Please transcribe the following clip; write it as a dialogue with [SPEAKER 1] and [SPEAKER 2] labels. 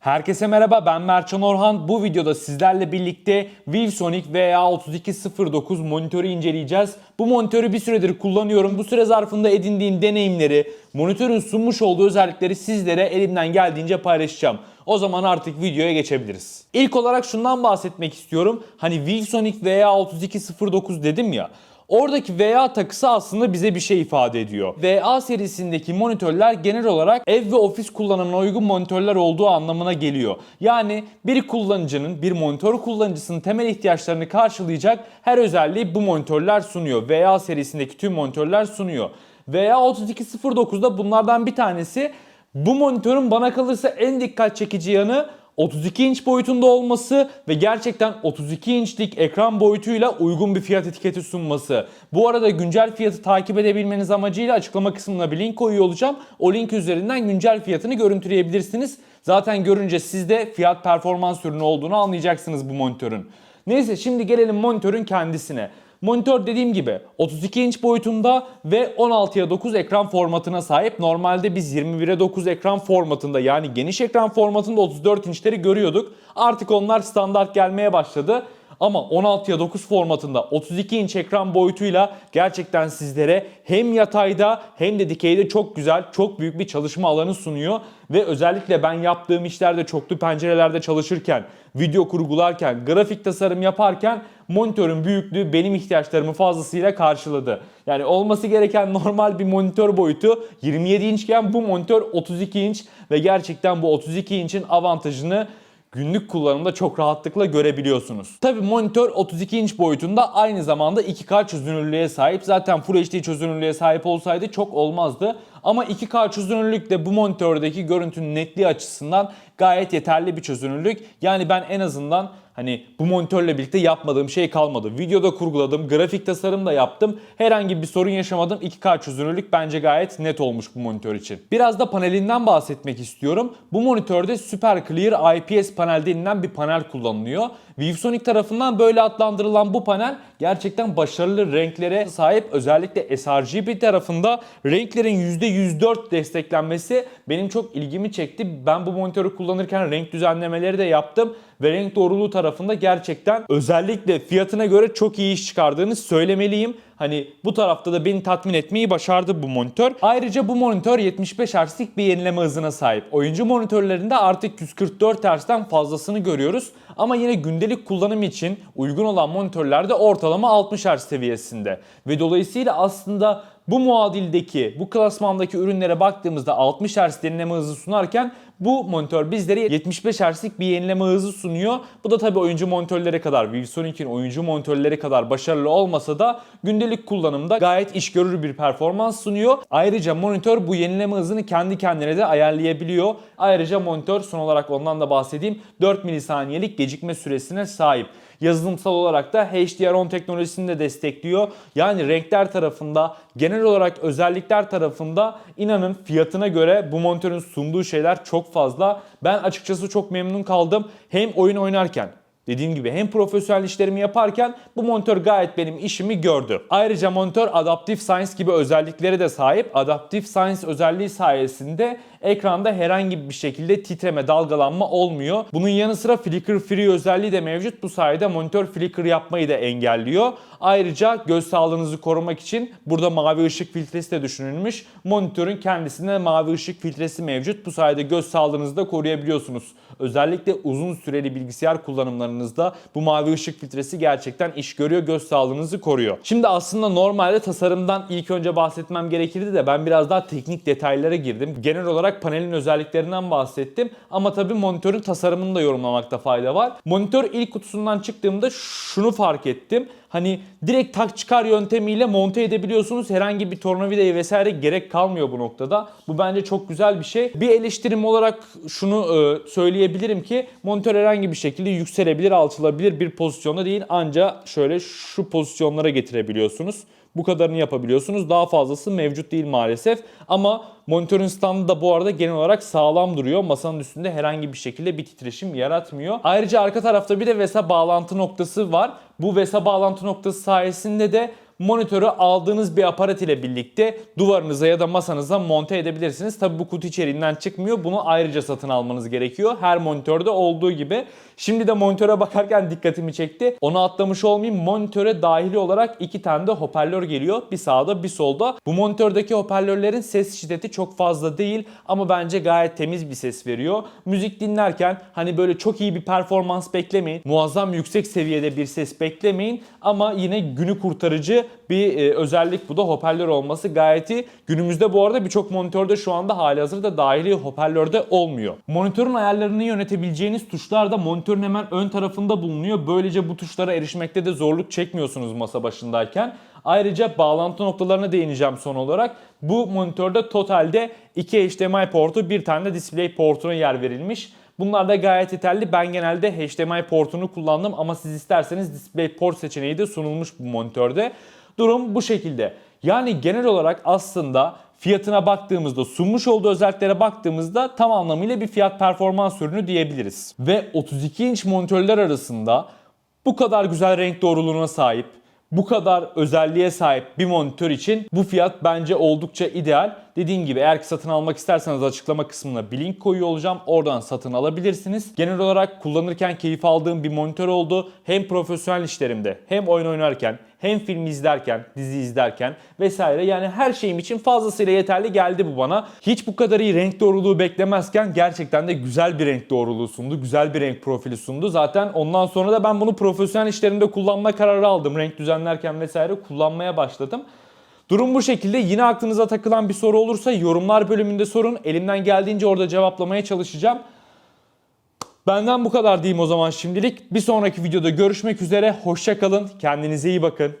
[SPEAKER 1] Herkese merhaba ben Mertcan Orhan. Bu videoda sizlerle birlikte ViewSonic VA3209 monitörü inceleyeceğiz. Bu monitörü bir süredir kullanıyorum. Bu süre zarfında edindiğim deneyimleri, monitörün sunmuş olduğu özellikleri sizlere elimden geldiğince paylaşacağım. O zaman artık videoya geçebiliriz. İlk olarak şundan bahsetmek istiyorum. Hani ViewSonic VA3209 dedim ya. Oradaki VA takısı aslında bize bir şey ifade ediyor. VA serisindeki monitörler genel olarak ev ve ofis kullanımına uygun monitörler olduğu anlamına geliyor. Yani bir kullanıcının, bir monitör kullanıcısının temel ihtiyaçlarını karşılayacak her özelliği bu monitörler sunuyor. VA serisindeki tüm monitörler sunuyor. VA3209'da bunlardan bir tanesi bu monitörün bana kalırsa en dikkat çekici yanı 32 inç boyutunda olması ve gerçekten 32 inçlik ekran boyutuyla uygun bir fiyat etiketi sunması. Bu arada güncel fiyatı takip edebilmeniz amacıyla açıklama kısmına bir link koyuyor olacağım. O link üzerinden güncel fiyatını görüntüleyebilirsiniz. Zaten görünce siz de fiyat performans ürünü olduğunu anlayacaksınız bu monitörün. Neyse şimdi gelelim monitörün kendisine. Monitör dediğim gibi 32 inç boyutunda ve 16'ya 9 ekran formatına sahip. Normalde biz 21'e 9 ekran formatında yani geniş ekran formatında 34 inçleri görüyorduk. Artık onlar standart gelmeye başladı. Ama 16'ya 9 formatında 32 inç ekran boyutuyla gerçekten sizlere hem yatayda hem de dikeyde çok güzel, çok büyük bir çalışma alanı sunuyor. Ve özellikle ben yaptığım işlerde çoklu pencerelerde çalışırken, video kurgularken, grafik tasarım yaparken monitörün büyüklüğü benim ihtiyaçlarımı fazlasıyla karşıladı. Yani olması gereken normal bir monitör boyutu 27 inçken bu monitör 32 inç ve gerçekten bu 32 inçin avantajını günlük kullanımda çok rahatlıkla görebiliyorsunuz. Tabi monitör 32 inç boyutunda aynı zamanda 2K çözünürlüğe sahip. Zaten Full HD çözünürlüğe sahip olsaydı çok olmazdı. Ama 2K çözünürlük de bu monitördeki görüntünün netliği açısından gayet yeterli bir çözünürlük. Yani ben en azından hani bu monitörle birlikte yapmadığım şey kalmadı. Videoda kurguladım, grafik tasarım da yaptım. Herhangi bir sorun yaşamadım. 2K çözünürlük bence gayet net olmuş bu monitör için. Biraz da panelinden bahsetmek istiyorum. Bu monitörde Super Clear IPS panel denilen bir panel kullanılıyor. ViewSonic tarafından böyle adlandırılan bu panel gerçekten başarılı renklere sahip. Özellikle sRGB tarafında renklerin %104 desteklenmesi benim çok ilgimi çekti. Ben bu monitörü kullanırken renk düzenlemeleri de yaptım ve renk doğruluğu tarafında gerçekten özellikle fiyatına göre çok iyi iş çıkardığını söylemeliyim. Hani bu tarafta da beni tatmin etmeyi başardı bu monitör. Ayrıca bu monitör 75 Hz'lik bir yenileme hızına sahip. Oyuncu monitörlerinde artık 144 Hz'den fazlasını görüyoruz. Ama yine gündelik kullanım için uygun olan monitörlerde ortalama 60 Hz seviyesinde. Ve dolayısıyla aslında bu muadildeki, bu klasmandaki ürünlere baktığımızda 60 Hz yenileme hızı sunarken bu monitör bizlere 75 Hz'lik bir yenileme hızı sunuyor. Bu da tabii oyuncu monitörleri kadar, ViewSonic'in oyuncu monitörleri kadar başarılı olmasa da gündelik kullanımda gayet iş görür bir performans sunuyor. Ayrıca monitör bu yenileme hızını kendi kendine de ayarlayabiliyor. Ayrıca monitör son olarak ondan da bahsedeyim 4 milisaniyelik gecikme süresine sahip. Yazılımsal olarak da HDR10 teknolojisini de destekliyor. Yani renkler tarafında, genel olarak özellikler tarafında inanın fiyatına göre bu monitörün sunduğu şeyler çok fazla. Ben açıkçası çok memnun kaldım. Hem oyun oynarken Dediğim gibi hem profesyonel işlerimi yaparken bu monitör gayet benim işimi gördü. Ayrıca monitör Adaptive Science gibi özelliklere de sahip. Adaptive Science özelliği sayesinde ekranda herhangi bir şekilde titreme, dalgalanma olmuyor. Bunun yanı sıra flicker free özelliği de mevcut. Bu sayede monitör flicker yapmayı da engelliyor. Ayrıca göz sağlığınızı korumak için burada mavi ışık filtresi de düşünülmüş. Monitörün kendisinde mavi ışık filtresi mevcut. Bu sayede göz sağlığınızı da koruyabiliyorsunuz. Özellikle uzun süreli bilgisayar kullanımlarınızda bu mavi ışık filtresi gerçekten iş görüyor, göz sağlığınızı koruyor. Şimdi aslında normalde tasarımdan ilk önce bahsetmem gerekirdi de ben biraz daha teknik detaylara girdim. Genel olarak panelin özelliklerinden bahsettim ama tabii monitörün tasarımını da yorumlamakta fayda var. Monitör ilk kutusundan çıktığımda şunu fark ettim. Hani direkt tak çıkar yöntemiyle monte edebiliyorsunuz. Herhangi bir tornavidaya vesaire gerek kalmıyor bu noktada. Bu bence çok güzel bir şey. Bir eleştirim olarak şunu e, söyleyebilirim ki monitör herhangi bir şekilde yükselebilir, alçılabilir bir pozisyonda değil. Ancak şöyle şu pozisyonlara getirebiliyorsunuz. Bu kadarını yapabiliyorsunuz. Daha fazlası mevcut değil maalesef. Ama monitörün standı da bu arada genel olarak sağlam duruyor. Masanın üstünde herhangi bir şekilde bir titreşim yaratmıyor. Ayrıca arka tarafta bir de VESA bağlantı noktası var. Bu VESA bağlantı noktası sayesinde de monitörü aldığınız bir aparat ile birlikte duvarınıza ya da masanıza monte edebilirsiniz. Tabi bu kutu içeriğinden çıkmıyor. Bunu ayrıca satın almanız gerekiyor. Her monitörde olduğu gibi. Şimdi de monitöre bakarken dikkatimi çekti. Onu atlamış olmayayım. Monitöre dahili olarak iki tane de hoparlör geliyor. Bir sağda bir solda. Bu monitördeki hoparlörlerin ses şiddeti çok fazla değil ama bence gayet temiz bir ses veriyor. Müzik dinlerken hani böyle çok iyi bir performans beklemeyin. Muazzam yüksek seviyede bir ses beklemeyin ama yine günü kurtarıcı bir e, özellik bu da hoparlör olması gayet iyi. Günümüzde bu arada birçok monitörde şu anda hali hazırda dahili hoparlörde olmuyor. Monitörün ayarlarını yönetebileceğiniz tuşlar da monitörün hemen ön tarafında bulunuyor. Böylece bu tuşlara erişmekte de zorluk çekmiyorsunuz masa başındayken. Ayrıca bağlantı noktalarına değineceğim son olarak. Bu monitörde totalde 2 HDMI portu, bir tane de display portuna yer verilmiş. Bunlar da gayet yeterli. Ben genelde HDMI portunu kullandım ama siz isterseniz display port seçeneği de sunulmuş bu monitörde. Durum bu şekilde. Yani genel olarak aslında fiyatına baktığımızda, sunmuş olduğu özelliklere baktığımızda tam anlamıyla bir fiyat performans ürünü diyebiliriz. Ve 32 inç monitörler arasında bu kadar güzel renk doğruluğuna sahip, bu kadar özelliğe sahip bir monitör için bu fiyat bence oldukça ideal. Dediğim gibi eğer ki satın almak isterseniz açıklama kısmına bir link koyuyor olacağım. Oradan satın alabilirsiniz. Genel olarak kullanırken keyif aldığım bir monitör oldu. Hem profesyonel işlerimde hem oyun oynarken hem film izlerken, dizi izlerken vesaire yani her şeyim için fazlasıyla yeterli geldi bu bana. Hiç bu kadar iyi renk doğruluğu beklemezken gerçekten de güzel bir renk doğruluğu sundu. Güzel bir renk profili sundu. Zaten ondan sonra da ben bunu profesyonel işlerimde kullanma kararı aldım. Renk düzenlerken vesaire kullanmaya başladım. Durum bu şekilde. Yine aklınıza takılan bir soru olursa yorumlar bölümünde sorun. Elimden geldiğince orada cevaplamaya çalışacağım. Benden bu kadar diyeyim o zaman şimdilik. Bir sonraki videoda görüşmek üzere. Hoşça kalın. Kendinize iyi bakın.